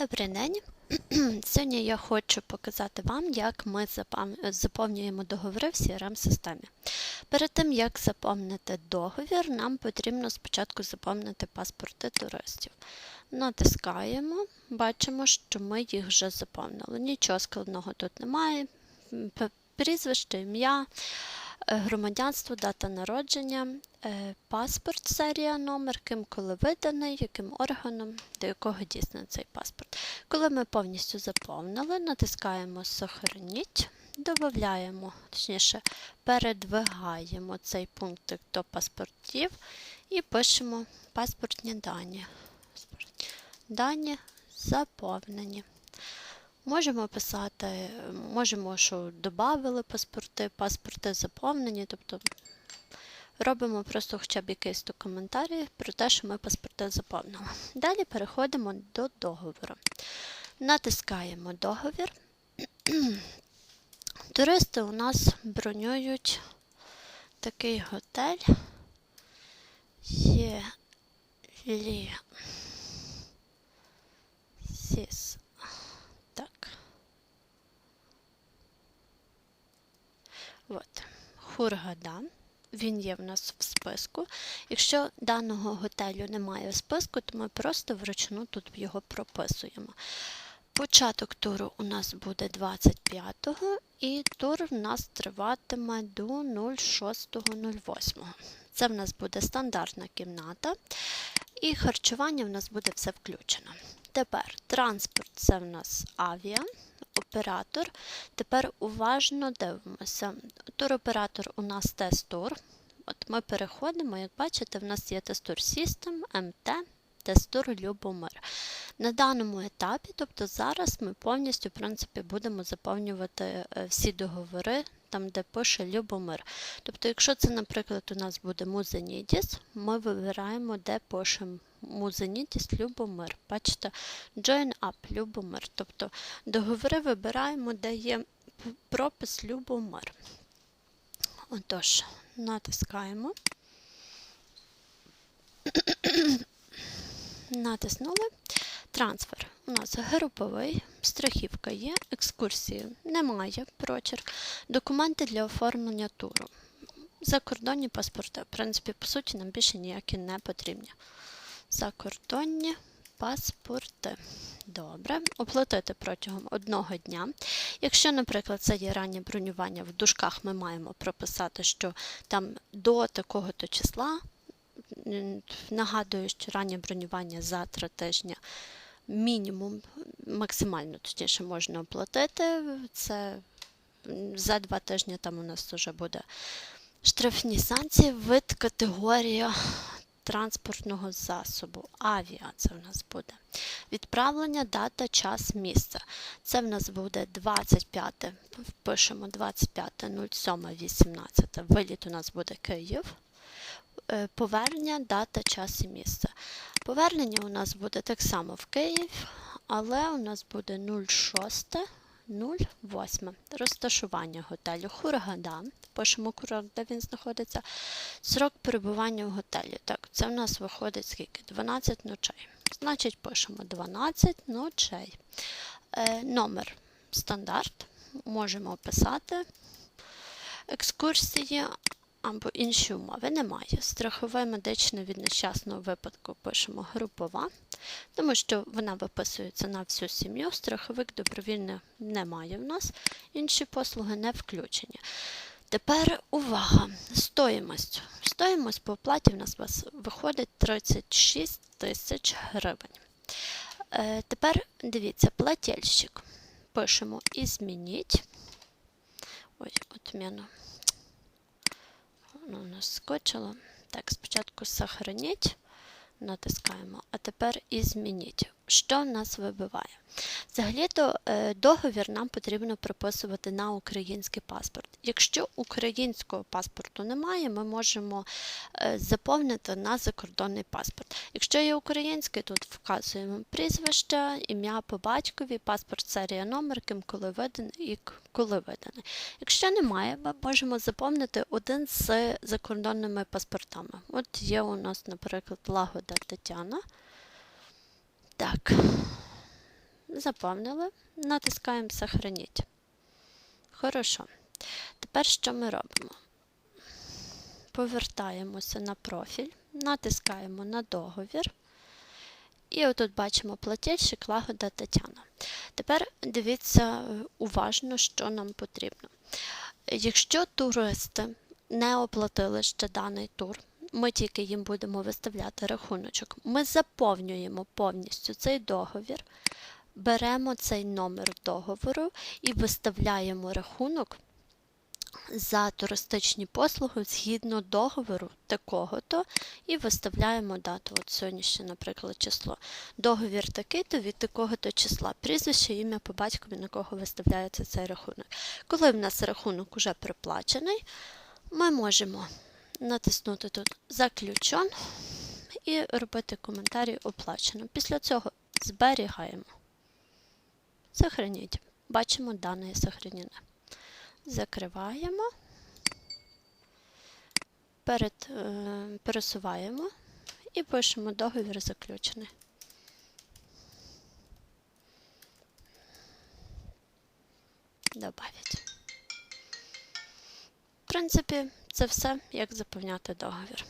Добрий день. Сьогодні я хочу показати вам, як ми заповнюємо договори в CRM-системі. Перед тим, як заповнити договір, нам потрібно спочатку заповнити паспорти туристів. Натискаємо, бачимо, що ми їх вже заповнили. Нічого складного тут немає. Прізвище, ім'я, громадянство, дата народження, е, паспорт, серія, номер, ким коли виданий, яким органом, до якого дійсний цей паспорт. Коли ми повністю заповнили, натискаємо Сохраніть, додаємо, точніше, передвигаємо цей пунктик до паспортів і пишемо паспортні дані. Дані заповнені. Можемо писати, можемо, що додали паспорти, паспорти заповнені, тобто робимо просто хоча б якийсь то коментарі про те, що ми паспорти заповнили. Далі переходимо до договору. Натискаємо договір. Туристи у нас бронюють такий готель. Є лі. Сіс. Так. От. Хургада. Він є в нас в списку. Якщо даного готелю немає в списку, то ми просто вручну тут його прописуємо. Початок туру у нас буде 25-го, і тур в нас триватиме до 06.08. Це в нас буде стандартна кімната, і харчування в нас буде все включено. Тепер транспорт це в нас авіа, оператор. Тепер уважно дивимося. Туроператор у нас тест-тур. От ми переходимо, як бачите, в нас є тест-тур System, МТ, Тестур Любомир. На даному етапі, тобто зараз ми повністю в принципі, будемо заповнювати е, всі договори, там, де пише Любомир. Тобто, якщо це, наприклад, у нас буде Музенідіс, ми вибираємо, де пише Музенідіс Любомир. Бачите, Join Up Любомир. Тобто договори вибираємо, де є пропис Любомир. Отож, натискаємо. Натиснули. Трансфер. У нас груповий, страхівка є, екскурсії немає, прочерк, документи для оформлення туру. Закордонні паспорти. В принципі, по суті, нам більше ніякі не потрібні. Закордонні паспорти. Добре. Оплатити протягом одного дня. Якщо, наприклад, це є раннє бронювання, в дужках ми маємо прописати, що там до такого-то числа. Нагадую, що раннє бронювання за три тижні мінімум, максимально точніше можна оплатити. Це за два тижні там у нас вже буде штрафні санкції, вид категорія транспортного засобу. Авіа це в нас буде. Відправлення, дата, час, місце. Це в нас буде 25, впишемо 25.07.18. Виліт у нас буде Київ. Е, Повернення, дата, час і місце. Повернення у нас буде так само в Київ, але у нас буде 06.08. Розташування готелю Хургада. Пишемо курорт, де він знаходиться. Срок перебування в готелі. Так, це в нас виходить скільки? 12 ночей. Значить, пишемо 12 ночей. Е, номер стандарт. Можемо писати. Екскурсії або інші умови немає. Страхове медичне від нещасного випадку пишемо групова, тому що вона виписується на всю сім'ю. Страховик добровільне немає в нас, інші послуги не включені. Тепер увага! Стоїмость. Стоїмость по оплаті в нас виходить 36 тисяч гривень. Е, тепер дивіться, плательщик. Пишемо і змініть. Ой, отміну. Воно у нас скочило. Так, спочатку сохраніть, натискаємо, а тепер і. Що в нас вибиває? Взагалі-то е, договір нам потрібно прописувати на український паспорт. Якщо українського паспорту немає, ми можемо е, заповнити на закордонний паспорт. Якщо є український, тут вказуємо прізвище, ім'я по батькові, паспорт, серія, номер, ким коли виданий і коли виданий. Якщо немає, ми можемо заповнити один з закордонними паспортами. От є у нас, наприклад, Лагода Тетяна. Так. заповнили, натискаємо Сохраніть. Хорошо. Тепер що ми робимо? Повертаємося на профіль, натискаємо на договір. І отут бачимо платільщик Лагода Тетяна. Тепер дивіться уважно, що нам потрібно. Якщо туристи не оплатили ще даний тур, ми тільки їм будемо виставляти рахуночок. Ми заповнюємо повністю цей договір, беремо цей номер договору і виставляємо рахунок за туристичні послуги згідно договору такого-то і виставляємо дату. От сьогоднішнє, наприклад, число. Договір такий-то від такого-то числа. Прізвище, ім'я по батькові, на кого виставляється цей рахунок. Коли в нас рахунок уже проплачений, ми можемо натиснути тут Заключен і робити коментарі оплачено. Після цього зберігаємо. Сохраніть. Бачимо дане сохранене. Закриваємо, перед, е, пересуваємо і пишемо договір заключений. Добавить. В принципі, це все, як заповняти договір.